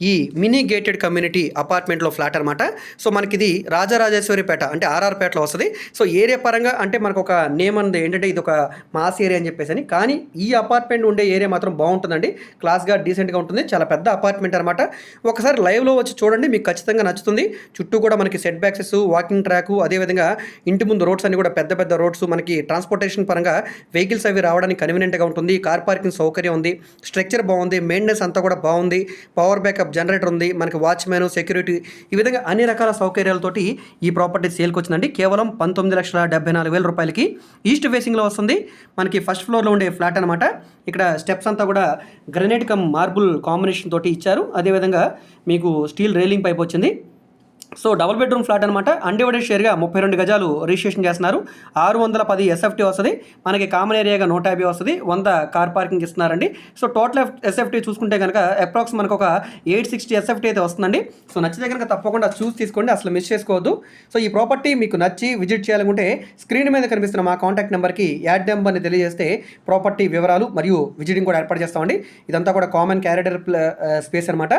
ఈ mini gated community అపార్ట్మెంట్లో flat అనమాట సో మనకి ఇది రాజరాజేశ్వరిపేట అంటే ఆర్ఆర్పేటలో వస్తుంది. సో ఏరియా పరంగా అంటే మనకు ఒక నేమ్ అనేది ఏంటంటే ఇది ఒక మాస్ ఏరియా అని చెప్పేసి అని. కానీ ఈ అపార్ట్మెంట్ ఉండే ఏరియా మాత్రం బాగుంటుందండి. క్లాస్గా డీసెంట్గా ఉంటుంది. చాలా పెద్ద అపార్ట్మెంట్ అనమాట ఒకసారి లైవ్లో వచ్చి చూడండి మీకు ఖచ్చితంగా నచ్చుతుంది. చుట్టూ కూడా మనకి సెట్ బ్యాక్సెస్ వాకింగ్ ట్రాక్ అదేవిధంగా ఇంటి ముందు రోడ్స్ అన్ని కూడా పెద్ద పెద్ద రోడ్స్ మనకి ట్రాన్స్పోర్టేషన్ పరంగా వెహికల్స్ అవి రావడానికి కన్వీనియంట్గా ఉంటుంది. కార్ పార్కింగ్ సౌకర్యం ఉంది. స్ట్రక్చర్ బాగుంది. మెయింటెనెన్స్ అంతా కూడా బాగుంది. పవర్ బ్యాకప్ జనరేటర్ ఉంది మనకి వాచ్మెన్ సెక్యూరిటీ ఈ విధంగా అన్ని రకాల సౌకర్యాలతోటి ఈ ప్రాపర్టీ సేల్కి వచ్చిందండి. కేవలం పంతొమ్మిది లక్షల డెబ్బై నాలుగు వేల రూపాయలకి ఈస్ట్ ఫేసింగ్లో వస్తుంది. మనకి ఫస్ట్ ఫ్లోర్లో ఉండే ఫ్లాట్ అనమాట ఇక్కడ స్టెప్స్ అంతా కూడా గ్రనైట్ కమ్ మార్బుల్ కాంబినేషన్ తోటి ఇచ్చారు. అదేవిధంగా మీకు స్టీల్ రైలింగ్ పైప్ వచ్చింది. సో డబుల్ బెడ్రూమ్ ఫ్లాట్ అనమాట అన్డివైడెడ్ షేర్గా ముప్పై రెండు గజాలు రిజిస్ట్రేషన్ చేస్తున్నారు. ఆరు వందల పది ఎస్ఎఫ్టీ వస్తుంది. మనకి కామన్ ఏరియాగా నూట యాభై వస్తుంది. వంద కార్ పార్కింగ్ ఇస్తున్నారండి. సో టోటల్ ఎస్ఎఫ్టీ చూసుకుంటే కనుక అప్రాక్స్ మనకు ఒక ఎయిట్ సిక్స్టీ ఎస్ఎఫ్టీ అయితే వస్తుందండి. సో నచ్చితే కనుక తప్పకుండా చూసి తీసుకోండి. అసలు మిస్ చేసుకోవద్దు. సో ఈ ప్రాపర్టీ మీకు నచ్చి విజిట్ చేయాలనుకుంటే స్క్రీన్ మీద కనిపిస్తున్న మా కాంటాక్ట్ నెంబర్కి యాడ్ నెంబర్ని తెలియజేస్తే ప్రాపర్టీ వివరాలు మరియు విజిటింగ్ కూడా ఏర్పాటు చేస్తామండి. ఇదంతా కూడా కామన్ క్యారిడర్ స్పేస్ అనమాట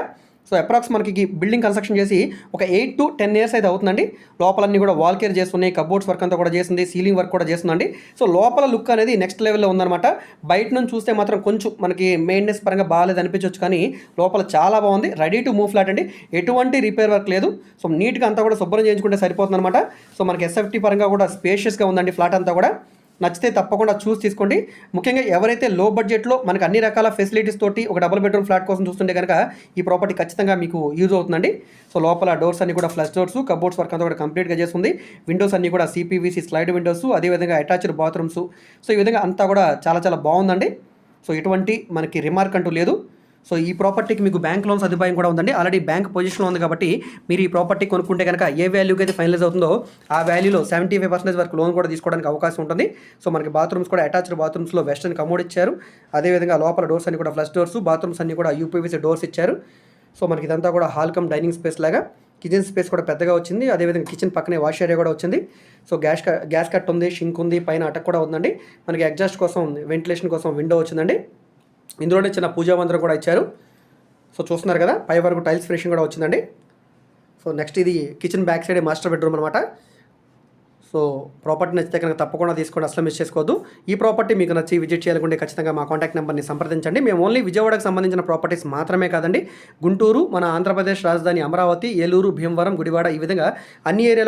సో అప్రాక్స్ మనకి బిల్డింగ్ కన్స్ట్రక్షన్ చేసి ఒక ఎయిట్ టు టెన్ ఇయర్స్ అయితే అవుతుందండి. లోపలన్నీ కూడా వాల్ కేర్ చేస్తున్నాయి కబోర్డ్స్ వర్క్ అంతా కూడా చేసింది సీలింగ్ వర్క్ కూడా చేస్తుందండి. సో లోపల లుక్ అనేది నెక్స్ట్ లెవెల్లో ఉందన్నమాట. బయట నుంచి చూస్తే మాత్రం కొంచెం మనకి మెయింటెనెన్స్ పరంగా బాగాలేదు అనిపించవచ్చు కానీ లోపల చాలా బాగుంది. రెడీ టు మూవ్ ఫ్లాట్ అండి. ఎటువంటి రిపేర్ వర్క్ లేదు. సో నీట్గా అంతా కూడా శుభ్రం చేయించుకుంటే సరిపోతుందనమాట సో మనకి ఎస్ఎఫ్టీ పరంగా కూడా స్పేషియస్గా ఉందండి ఫ్లాట్ అంతా కూడా. నచ్చితే తప్పకుండా చూసి తీసుకోండి. ముఖ్యంగా ఎవరైతే లో బడ్జెట్లో మనకు అన్ని రకాల ఫెసిలిటీస్ తోటి ఒక డబుల్ బెడ్రూమ్ ఫ్లాట్ కోసం చూస్తుంటే కనుక ఈ ప్రాపర్టీ ఖచ్చితంగా మీకు యూజ్ అవుతుందండి. సో లోపల డోర్స్ అన్ని కూడా ఫ్లష్ డోర్స్ కబోర్డ్స్ వర్క్ అంతా కూడా కంప్లీట్గా చేస్తుంది. విండోస్ అన్ని కూడా సిపివిసి స్లైడ్ విండోస్ అదేవిధంగా అటాచ్డ్ బాత్రూమ్స్ సో ఈ విధంగా అంతా కూడా చాలా చాలా బాగుందండి. సో ఎటువంటి మనకి రిమార్క్ అంటూ లేదు. సో ఈ ప్రాపర్టీకి మీకు బ్యాంక్ లోన్ సదుపాయం కూడా ఉందండి. ఆల్రెడీ బ్యాంక్ పొజిషన్లో ఉంది కాబట్టి మీరు ఈ ప్రాపర్టీ కొనుక్కుంటే కనుక ఏ వాల్యూకి అయితే ఫైనలైజ్ అవుతుందో ఆ వాల్యూలో సెవెంటీ ఫైవ్ పర్సెంటేజ్ వరకు లోన్ కూడా తీసుకోవడానికి అవకాశం ఉంటుంది. సో మనకి బాత్రూమ్స్ కూడా అటాచ్డ్ బాత్రూమ్స్లో వెస్టర్న్ కమోడ్ ఇచ్చారు. అదేవిధంగా లోపల డోర్స్ అన్ని కూడా ఫ్లష్ డోర్స్ బాత్రూమ్స్ అన్ని కూడా యూపీవీసీ డోర్స్ ఇచ్చారు. సో మనకి ఇదంతా కూడా హాల్ కమ్ డైనింగ్ స్పేస్ లాగా కిచెన్ స్పేస్ కూడా పెద్దగా వచ్చింది. అదేవిధంగా కిచెన్ పక్కనే వాష్ ఏరియా కూడా వచ్చింది. సో గ్యాస్ క- గ్యాస్ కట్ ఉంది షింక్ ఉంది పైన అటక్ కూడా ఉందండి. మనకి ఎగ్జాస్ట్ కోసం వెంటిలేషన్ కోసం విండో వచ్చిందండి. ఇందులోనే చిన్న పూజా మందిరం కూడా ఇచ్చారు. సో చూస్తున్నారు కదా పై వరకు టైల్స్ ఫినిషింగ్ కూడా వచ్చిందండి. సో నెక్స్ట్ ఇది kitchen back side master bedroom అనమాట సో ప్రాపర్టీ నచ్చితే కనుక తప్పకుండా తీసుకోండి అసలు మిస్ చేసుకోవద్దు. ఈ ప్రాపర్టీ మీకు నచ్చి విజిట్ చేయాలనుకుంటే ఖచ్చితంగా మా కాంటాక్ట్ నెంబర్ని సంప్రదించండి. మేము ఓన్లీ విజయవాడకు సంబంధించిన ప్రాపర్టీస్ మాత్రమే కాదండి గుంటూరు మన ఆంధ్రప్రదేశ్ రాజధాని అమరావతి ఏలూరు భీమవరం గుడివాడ ఈ విధంగా అన్ని ఏరియాలో